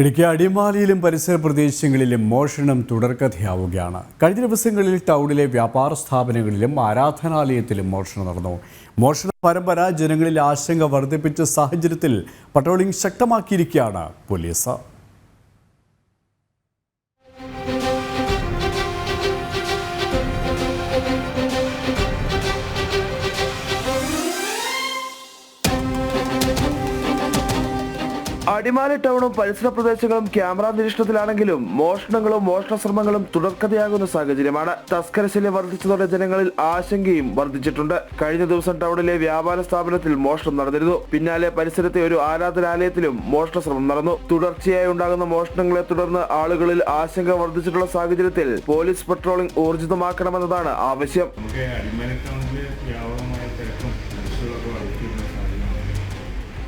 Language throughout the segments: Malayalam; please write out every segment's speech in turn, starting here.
ഇടുക്കി അടിമാലിയിലും പരിസര പ്രദേശങ്ങളിലും മോഷണം തുടർക്കഥയാവുകയാണ്. കഴിഞ്ഞ ദിവസങ്ങളിൽ ടൗണിലെ വ്യാപാര സ്ഥാപനങ്ങളിലും ആരാധനാലയത്തിലും മോഷണം നടന്നു. മോഷണ പരമ്പര ജനങ്ങളിൽ ആശങ്ക വർദ്ധിപ്പിച്ച സാഹചര്യത്തിൽ പട്രോളിംഗ് ശക്തമാക്കിയിരിക്കുകയാണ് പോലീസ്. അടിമാലി ടൗണും പരിസര പ്രദേശങ്ങളും ക്യാമറ നിരീക്ഷണത്തിലാണെങ്കിലും മോഷണങ്ങളും മോഷണ ശ്രമങ്ങളും തുടർക്കഥയാകുന്ന സാഹചര്യമാണ്. തസ്കരശല്യം വർദ്ധിച്ചതോടെ ജനങ്ങളിൽ ആശങ്കയും വർദ്ധിച്ചിട്ടുണ്ട്. കഴിഞ്ഞ ദിവസം ടൗണിലെ വ്യാപാര സ്ഥാപനത്തിൽ മോഷണം നടന്നിരുന്നു. പിന്നാലെ പരിസരത്തെ ഒരു ആരാധനാലയത്തിലും മോഷണ ശ്രമം നടന്നു. തുടർച്ചയായി ഉണ്ടാകുന്ന മോഷണങ്ങളെ തുടർന്ന് ആളുകളിൽ ആശങ്ക വർദ്ധിച്ചിട്ടുള്ള സാഹചര്യത്തിൽ പോലീസ് പട്രോളിംഗ് ഊർജിതമാക്കണമെന്നതാണ് ആവശ്യം.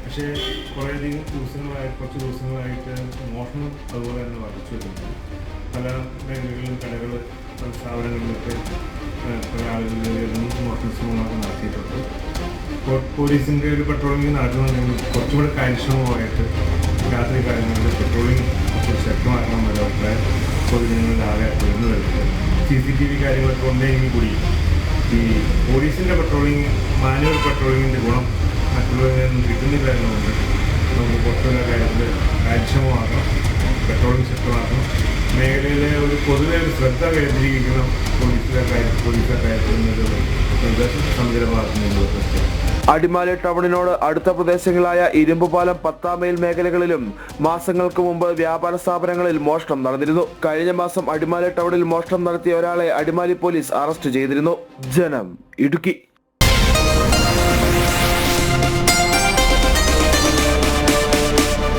പക്ഷേ കുറേയധികം ദിവസങ്ങളായി കുറച്ച് ദിവസങ്ങളായിട്ട് മോഷണം അതുപോലെ തന്നെ വർദ്ധിച്ചു വരുന്നുണ്ട്. പല മേഖലകളിലും കടകൾ പല സ്ഥാപനങ്ങളിലൊക്കെ പല ആളുകളിലും മോഷണ ശ്രമങ്ങളൊക്കെ നടത്തിയിട്ടുണ്ട് പോലീസിന്റെ ഒരു പെട്രോളിംഗ് നടക്കുന്നുണ്ടെങ്കിൽ കുറച്ചുകൂടെ കാര്യക്ഷമമായിട്ട് രാത്രി കാലങ്ങളിൽ പെട്രോളിംഗ് കുറച്ച് ശക്തമാക്കണം എന്നൊരു അഭിപ്രായം പൊതുജനങ്ങളിൽ ആകെ ഉയർന്നു വരുന്നത് സി സി ടി വി കാര്യങ്ങളൊക്കെ ഉണ്ടെങ്കിൽ കൂടി ഈ പോലീസിന്റെ പെട്രോളിംഗ് മാനുവൽ പെട്രോളിങ്ങിന്റെ ഗുണം മറ്റുള്ളവരിൽ നിന്നും കിട്ടുന്നില്ല എന്നുകൊണ്ട് നമുക്ക് പുറത്തുള്ള കാര്യത്തിൽ കാര്യക്ഷമമാക്കണം പെട്രോളിംഗ് ശക്തമാക്കണം. മേഖലയിലെ ഒരു പൊതുവെ ഒരു ശ്രദ്ധ കേന്ദ്രീകരിക്കണം പോലീസിലെ കാര്യം പോലീസിലെ കാര്യത്തിൽ നിന്നൊരു നിർദ്ദേശം സമിതിയുടെ ഭാഗത്ത് നിന്നുള്ള അടിമാലി ടൗണിനോട് അടുത്ത പ്രദേശങ്ങളായ ഇരുമ്പുപാലം പത്താമയിൽ മേഖലകളിലും മാസങ്ങൾക്ക് മുമ്പ് വ്യാപാര സ്ഥാപനങ്ങളിൽ മോഷണം നടന്നിരുന്നു. കഴിഞ്ഞ മാസം അടിമാലി ടൗണിൽ മോഷണം നടത്തിയ ഒരാളെ അടിമാലി പോലീസ് അറസ്റ്റ് ചെയ്തിരുന്നു. ജനം ഇടുക്കി.